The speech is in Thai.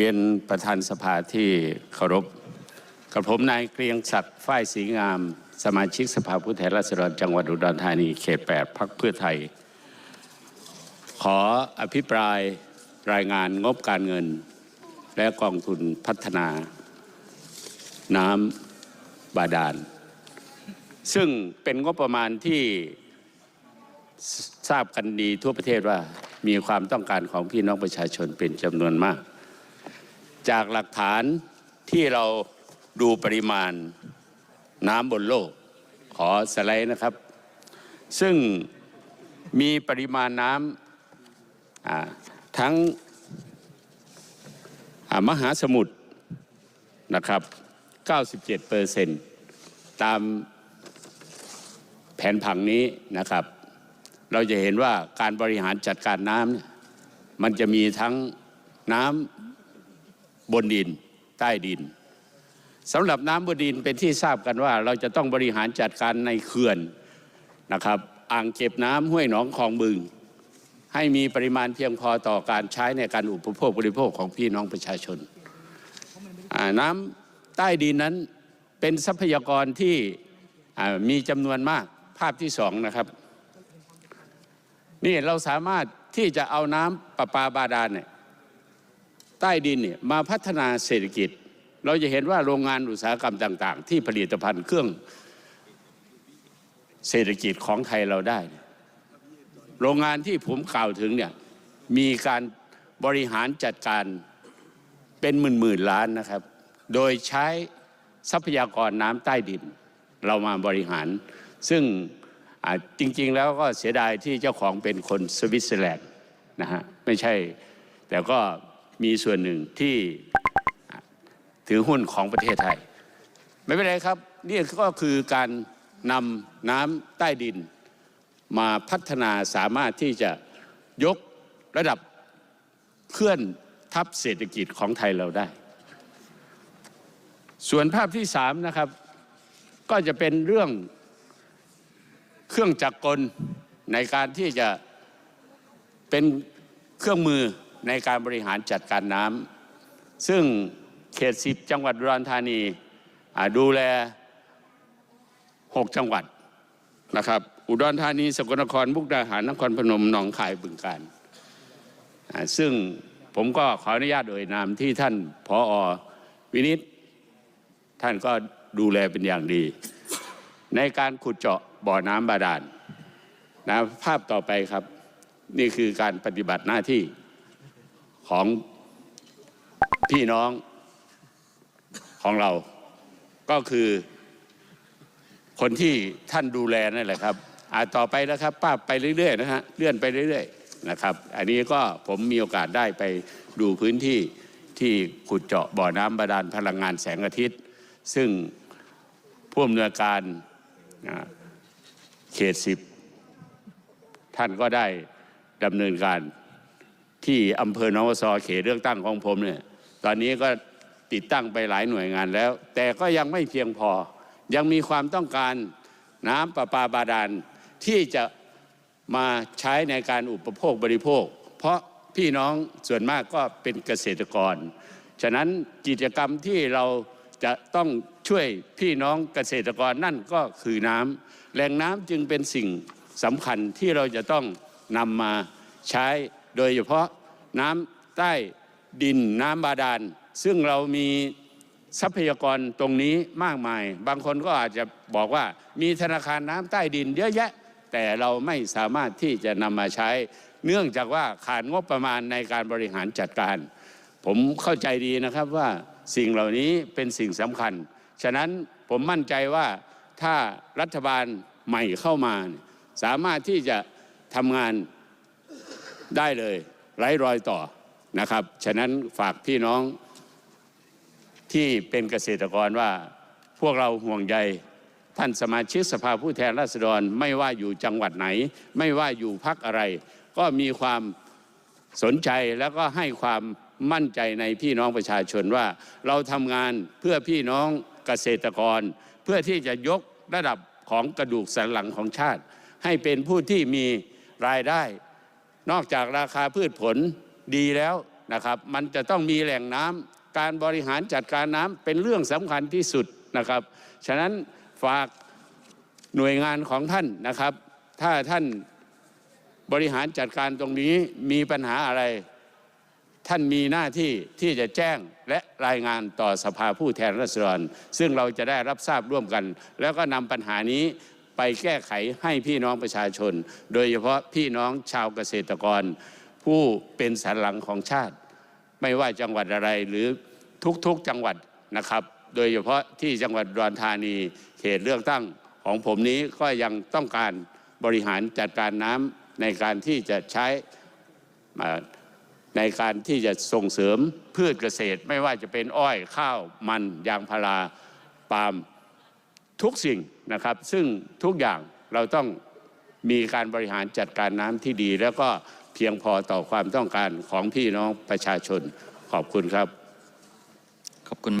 เรียนประธานสภาที่เคารพกับผมนายเกรียงศักดิ์ฝ้ายศรีงาม สมาชิกสภาผู้แทนราษฎรจังหวัดอุดรธานีเขต8พักเพื่อไทย ขออภิปรายรายงานงบการเงิน และกองทุนพัฒนา น้ำบาดาล ซึ่งเป็นงบประมาณที่ทราบกันดีทั่วประเทศว่ามีความต้องการของพี่น้องประชาชนเป็นจำนวนมาก จากหลักฐานที่เราดูปริมาณน้ำบนโลก ขอสไลด์นะครับ ซึ่งมีปริมาณน้ำทั้งมหาสมุทรนะครับ 97เปอร์เซ็นต์ตามแผนผังนี้นะครับ เราจะเห็นว่าการบริหารจัดการน้ำมันจะมีทั้งน้ำ บนดินใต้ดินสำหรับน้ำบนดินเป็นที่ทราบกันว่า เราจะต้องบริหารจัดการในเขื่อนนะครับอ่างเก็บน้ำห้วยหนองคลองบึง ให้มีปริมาณเพียงพอต่อการใช้ในการอุปโภคบริโภคของพี่น้องประชาชน น้ำใต้ดินนั้นเป็นทรัพยากรที่มีจำนวนมากภาพที่สองนะครับนี่เราสามารถที่จะเอาน้ำประปาบาดาลเนี่ย ใต้ดินเนี่ยมาพัฒนาเศรษฐกิจ เราจะเห็นว่าโรงงานอุตสาหกรรมต่าง ๆ ที่ผลิตภัณฑ์เครื่องเศรษฐกิจของไทยเราได้ โรงงานที่ผมกล่าวถึงเนี่ยมีการบริหารจัดการเป็นหมื่นๆล้านนะครับ โดยใช้ทรัพยากรน้ำใต้ดิน เรามาบริหาร ซึ่งจริง ๆ แล้วก็เสียดายที่เจ้าของเป็นคนสวิตเซอร์แลนด์นะฮะไม่ใช่แต่ก็ มีส่วนหนึ่งที่ถือหุ้นของประเทศไทย ไม่เป็นไรครับนี่ก็คือการนำน้ำใต้ดิน มาพัฒนาสามารถที่จะยกระดับเคลื่อนทัพเศรษฐกิจของไทยเราได้ ส่วนภาพที่สามนะครับ ก็จะเป็นเรื่องเครื่องจักรกลในการที่จะเป็นเครื่องมือ ในการบริหารจัดการน้ำซึ่งเขตสิบจังหวัดอุดรธานีดูแล6จังหวัดนะครับ อุดรธานีสกลนครมุกดาหารนครพนมหนองคายบึงกาฬซึ่งผมก็ขออนุญาตโดยนามที่ท่านพออวินิตท่านก็ดูแลเป็นอย่างดี ในการขุดเจาะบ่อน้ำบาดาลนะภาพต่อไปครับ นี่คือการปฏิบัติหน้าที่ ของพี่น้องของเรา ก็คือคนที่ท่านดูแลนั่นแหละครับอ่าต่อไปนะครับป้าไปเรื่อยๆนะฮะเลื่อนไปเรื่อยๆนะครับ อันนี้ก็ผมมีโอกาสได้ไปดูพื้นที่ที่ขุดเจาะบ่อน้ำบาดาลพลังงานแสงอาทิตย์ ซึ่งผู้อำนวยการเขตสิบท่านก็ได้ดำเนินการ ที่อำเภอหนองวัวซอเขตเลือกตั้งของผมเนี่ยตอนนี้ก็ติดตั้งไปหลายหน่วยงานแล้ว แต่ก็ยังไม่เพียงพอ ยังมีความต้องการน้ำประปาบาดาลที่จะมาใช้ในการอุปโภคบริโภค เพราะพี่น้องส่วนมากก็เป็นเกษตรกร ฉะนั้นกิจกรรมที่เราจะต้องช่วยพี่น้องเกษตรกรนั่นก็คือน้ำแหล่งน้ำจึงเป็นสิ่งสำคัญที่เราจะต้องนำมาใช้โดยเฉพาะ น้ำใต้ดินน้ำบาดาลซึ่งเรามีทรัพยากรตรงนี้มากมาย บางคนก็อาจจะบอกว่ามีธนาคารน้ำใต้ดินเยอะแยะ แต่เราไม่สามารถที่จะนำมาใช้ เนื่องจากว่าขาดงบประมาณในการบริหารจัดการ ผมเข้าใจดีนะครับว่าสิ่งเหล่านี้เป็นสิ่งสำคัญ ฉะนั้นผมมั่นใจว่าถ้ารัฐบาลใหม่เข้ามา สามารถที่จะทำงานได้เลย ไร้รอยต่อนะครับ ฉะนั้นฝากพี่น้องที่เป็นเกษตรกรว่าพวกเราห่วงใยท่านสมาชิกสภาผู้แทนราษฎรไม่ว่าอยู่จังหวัดไหน ไม่ว่าอยู่พักอะไร ก็มีความสนใจแล้วก็ให้ความมั่นใจในพี่น้องประชาชนว่า เราทำงานเพื่อพี่น้องเกษตรกร เพื่อที่จะยกระดับของกระดูกสันหลังของชาติ ให้เป็นผู้ที่มีรายได้ นอกจากราคาพืชผลดีแล้วนะครับมันจะต้องมีแหล่งน้ำการบริหารจัดการน้ำเป็นเรื่องสำคัญที่สุดนะครับ ฉะนั้นฝากหน่วยงานของท่านนะครับ ถ้าท่านบริหารจัดการตรงนี้มีปัญหาอะไร ท่านมีหน้าที่ที่จะแจ้งและรายงานต่อสภาผู้แทนราษฎร ซึ่งเราจะได้รับทราบร่วมกัน แล้วก็นำปัญหานี้ ไปแก้ไขให้พี่น้องประชาชน โดยเฉพาะพี่น้องชาวเกษตรกร ผู้เป็นสันหลังของชาติ ไม่ว่าจังหวัดอะไรหรือทุกๆจังหวัดนะครับ โดยเฉพาะที่จังหวัดอุดรธานีเขตเลือกตั้งของผมนี้ก็ยังต้องการบริหารจัดการน้ำในการที่จะใช้อ่าในการที่จะส่งเสริมพืชเกษตร ไม่ว่าจะเป็นอ้อยข้าวมันยางพาราปาล์ม ทุกสิ่งนะครับ ซึ่งทุกอย่างเราต้องมีการบริหารจัดการน้ำที่ดี แล้วก็เพียงพอต่อความต้องการของพี่น้องประชาชนขอบคุณครับขอบคุณ